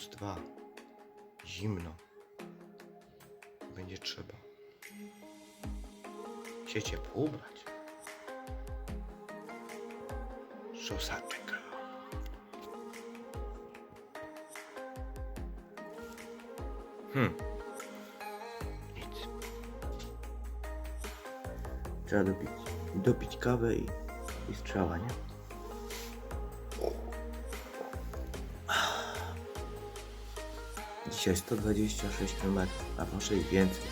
minus dwa. Zimno. Będzie trzeba się ciepło ubrać. Szosaczek. Hmm. Nic. Trzeba dopić, dopić kawę i, i strzała, nie? Dzisiaj 126 km, a może i więcej.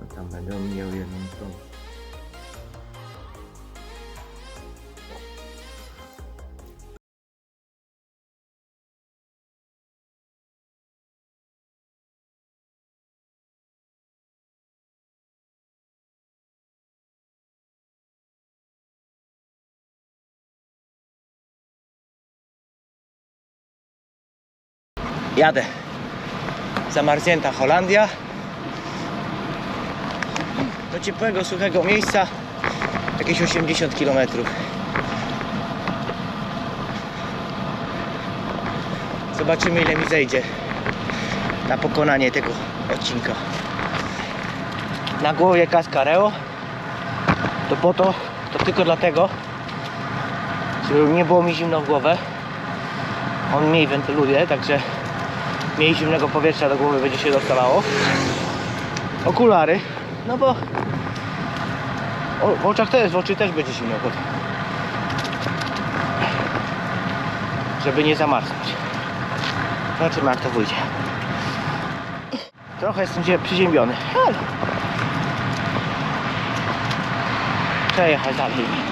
No tam będę miał jedną tą. Jadę. Zamarznięta Holandia. Do ciepłego, suchego miejsca jakieś 80 km. Zobaczymy ile mi zejdzie na pokonanie tego odcinka. Na głowie Cascareo to po to, to tylko dlatego, żeby nie było mi zimno w głowę. On mniej wentyluje, także mniej zimnego powietrza do głowy będzie się dostawało. Okulary, no bo o, w oczach też, w oczy też będzie zimno potem. Żeby nie zamarznąć. Zobaczymy jak to wyjdzie. Trochę jestem dzisiaj przyziębiony, ale trzeba jechać dalej.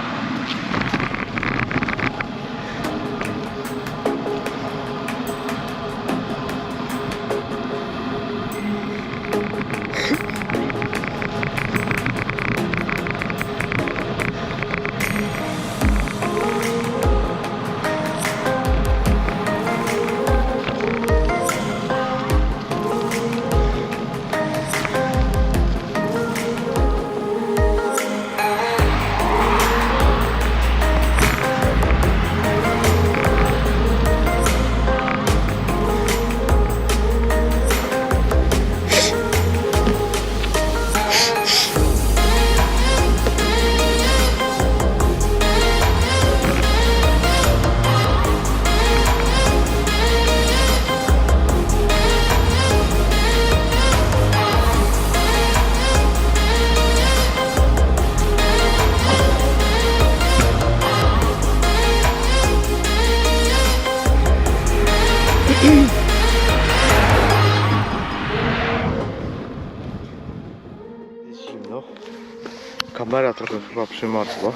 Jest zimno. Kamera trochę chyba przymarzła.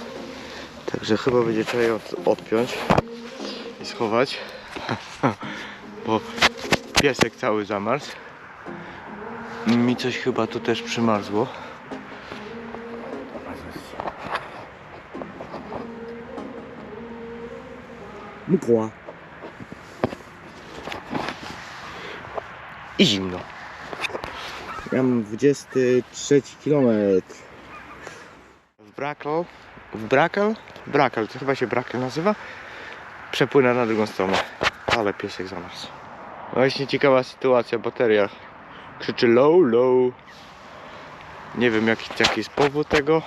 Także chyba będzie trzeba ją od, odpiąć i schować. Bo piesek cały zamarzł. Mi coś chyba tu też przymarzło. Mgła. I zimno. Ja mam 23 km. W Brakel, w Brakel, Brakel, to chyba się Brakel nazywa. Przepłynę na drugą stronę, ale piesek zamarzł. Właśnie ciekawa sytuacja, bateria krzyczy low, low. Nie wiem jaki, jaki jest powód tego.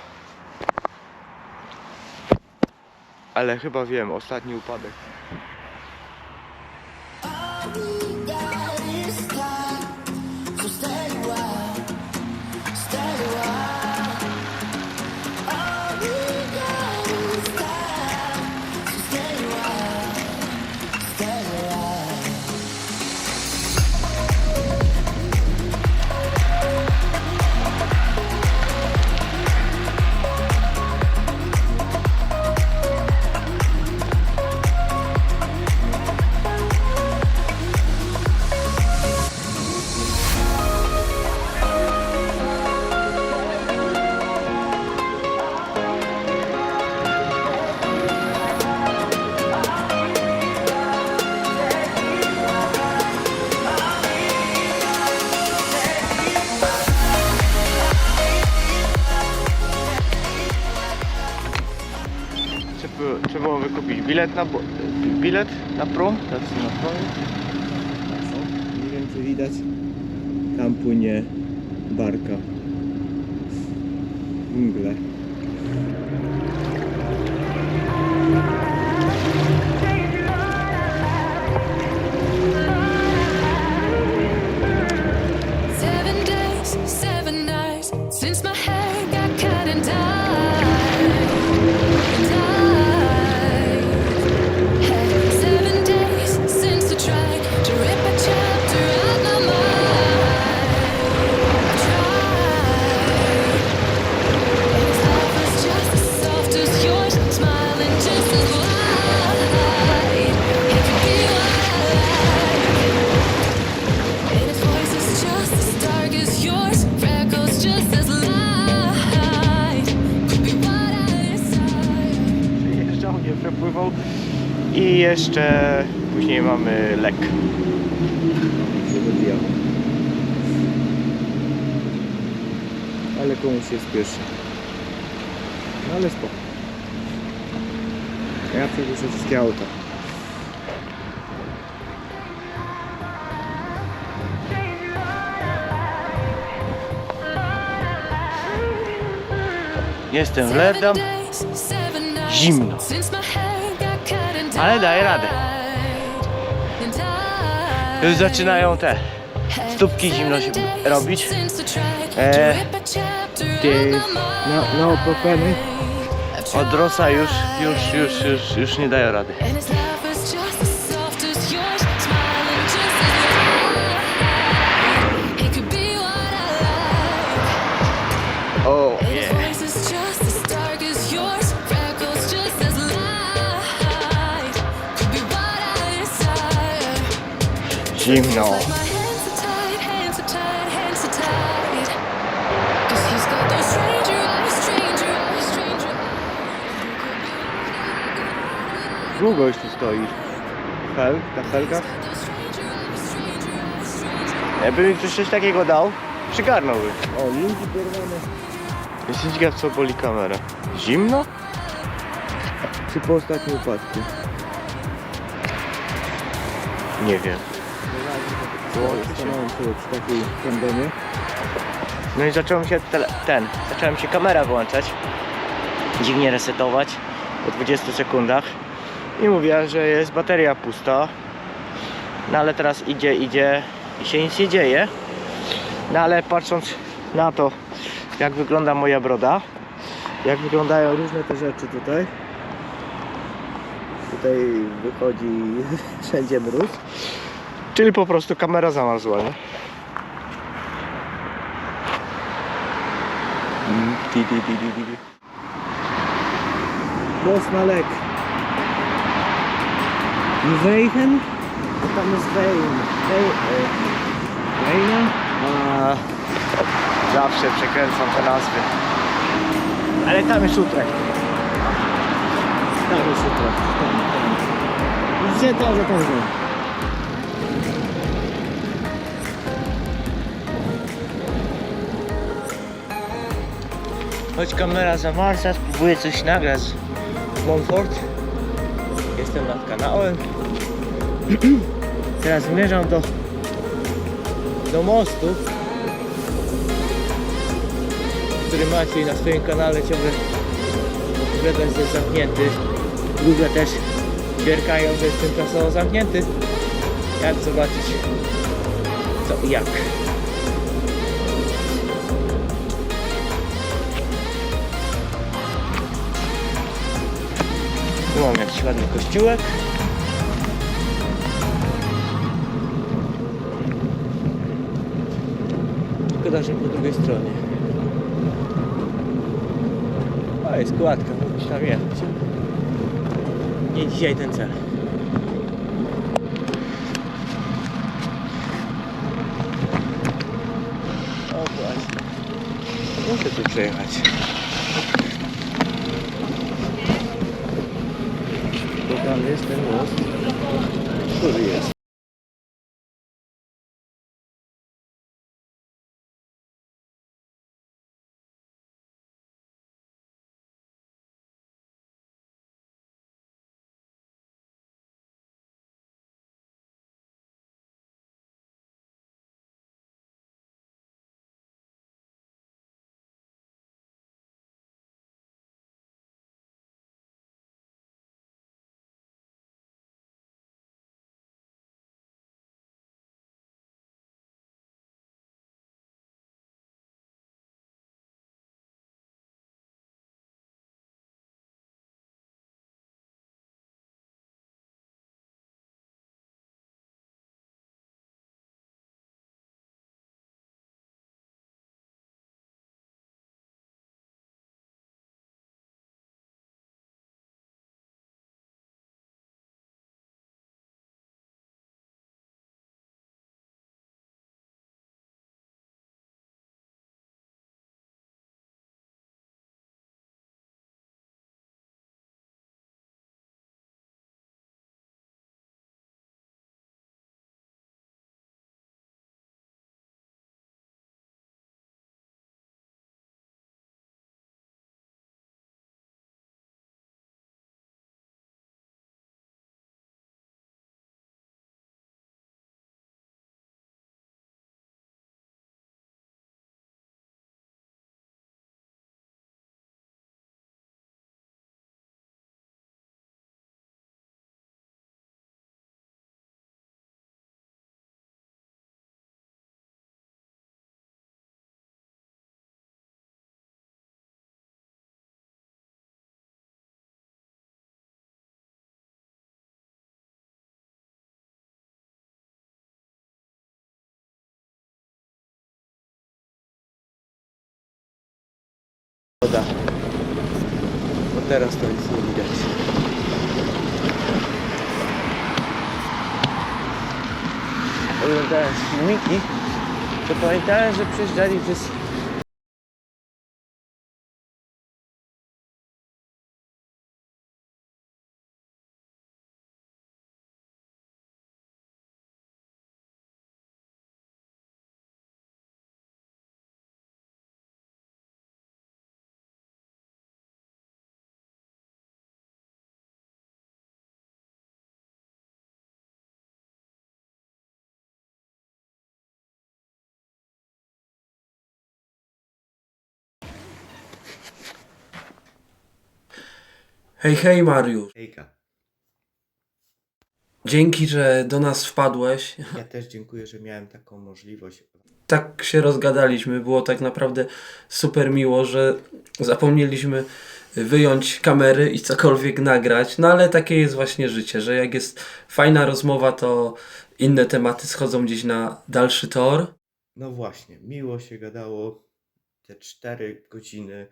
Ale chyba wiem, ostatni upadek. Trzeba, trzeba było wykupić bilet na bilet na prom. Tacy na promie. widać. Tam płynie barka. Mgle. Seven days, seven nights since my hair got cut and dyed. Przepływał. I jeszcze później mamy lek. Ale komuś się spieszy. No ale spoko. Ja przewrócę wszystkie auta. Jestem w Ledam. Zimno. Ale daję radę. Już zaczynają te stópki zimno się robić. E, no, no popeny od Rosa już, już, już, już, już nie dają rady. Eyes. Długo już tu stoi. Fel, stranger eyes. Jakby mi ktoś coś takiego dał, przygarnąłby. O, linki porwane. Jestem ciekaw co boli kamera. Zimno? Czy po ostatnim upadku? Nie wiem. Stanąłem sobie przy takiej randomie. No i zacząłem się tele, ten, zacząłem się kamera wyłączać. Dziwnie resetować po 20 sekundach. I mówiła, że jest bateria pusta. No ale teraz idzie, idzie i się nic nie dzieje. No ale patrząc na to, jak wygląda moja broda, jak wyglądają różne te rzeczy tutaj. Tutaj wychodzi wszędzie mróz. Czyli po prostu kamera zamarzła, nie? Mm, ti, ti, ti, ti, ti. Głos na lek. Wejhen? Co tam jest Wejn? Wejna? A, zawsze przekręcam te nazwy. Ale tam jest Utrecht. Tam jest Utrecht. Gdzie to, że tam znam? Choć kamera zamarza, spróbuję coś nagrać Montfort. Jestem nad kanałem. Teraz zmierzam do, do mostu, który macie na swoim kanale ciągle że jest zamknięty. Google też wierkają, że jest tymczasowo zamknięty. Jak zobaczyć co i jak. Tu mam jakiś ładny kościółek. Szkoda, że po drugiej stronie. A jest kładka, mógłbyś tam jechać. Nie dzisiaj ten cel. O właśnie. Muszę tu przejechać. Bo tam jest ten most, który jest. Pogoda. Bo teraz to nic nie widać. Oglądając filmiki, to pamiętałem, że przejeżdżali przez Hej, hej Mariusz. Hejka. Dzięki, że do nas wpadłeś. Ja też dziękuję, że miałem taką możliwość. Tak się rozgadaliśmy. Było tak naprawdę super miło, że zapomnieliśmy wyjąć kamery i cokolwiek nagrać. No ale takie jest właśnie życie, że jak jest fajna rozmowa, to inne tematy schodzą gdzieś na dalszy tor. No właśnie, miło się gadało te 4 godziny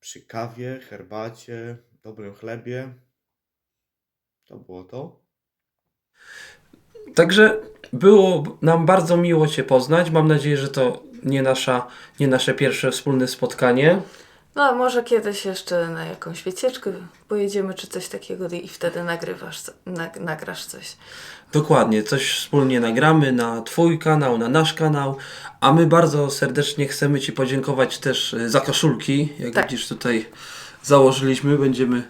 przy kawie, herbacie, dobrym chlebie. To było to. Także było nam bardzo miło Cię poznać. Mam nadzieję, że to nie, nasza, nie nasze pierwsze wspólne spotkanie. No, a może kiedyś jeszcze na jakąś wycieczkę pojedziemy, czy coś takiego i wtedy nagrywasz, nag, nagrasz coś. Dokładnie, coś wspólnie nagramy na Twój kanał, na nasz kanał, a my bardzo serdecznie chcemy Ci podziękować też y, za koszulki. Jak Tak. widzisz tutaj założyliśmy, będziemy...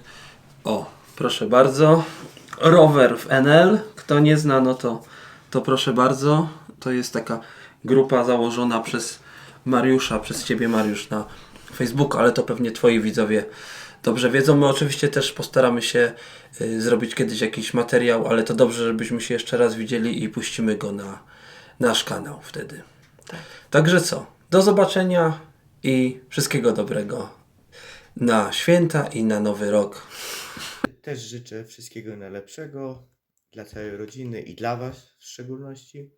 O, proszę bardzo. Rower w NL. Kto nie zna, no to, to proszę bardzo. To jest taka grupa założona przez Mariusza, przez Ciebie Mariusz na Facebooku, ale to pewnie Twoi widzowie dobrze wiedzą. My oczywiście też postaramy się y, zrobić kiedyś jakiś materiał, ale to dobrze, żebyśmy się jeszcze raz widzieli i puścimy go na nasz kanał wtedy. Tak. Także co? Do zobaczenia i wszystkiego dobrego na święta i na nowy rok. Też życzę wszystkiego najlepszego dla całej rodziny i dla Was w szczególności.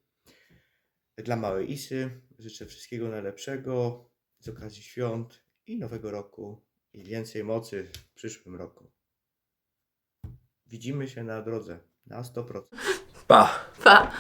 Dla małej Isy życzę wszystkiego najlepszego z okazji świąt i nowego roku i więcej mocy w przyszłym roku. Widzimy się na drodze na 100%. Pa! Pa!